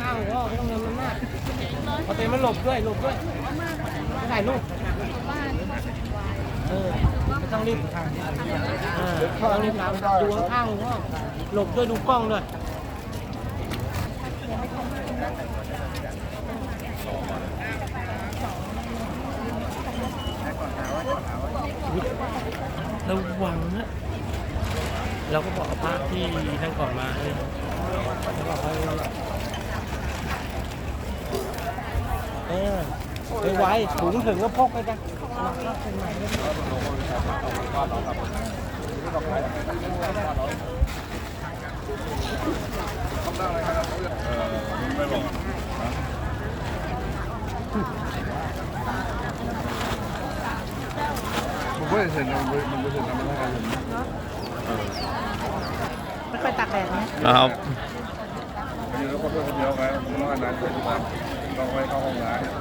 ข้างก็ต้องเงินมันมากเอเต็มมันหลบด้วยหลบด้วยถ่ายรูปเออไม่ต้องรีบเออไม่ต้องรีบรับดูข้างๆก็หลบด้วยดูกล้องด้วยระวังนะเราก็บอกพระที่นั่งก่อนมาเลยแล้วบอกให้ เออไปไว้ถุงถึงก็พกไปจ้ะผมไม่เซ็นมันไม่มันไม่เซ็นทำไม่ได้ผมไม่ค่อยตากแดดนะครับ อยู่แล้วก็เพื่อนคนเดียวไงผมต้องนานช่วยทุกวันไป เข้าห้อ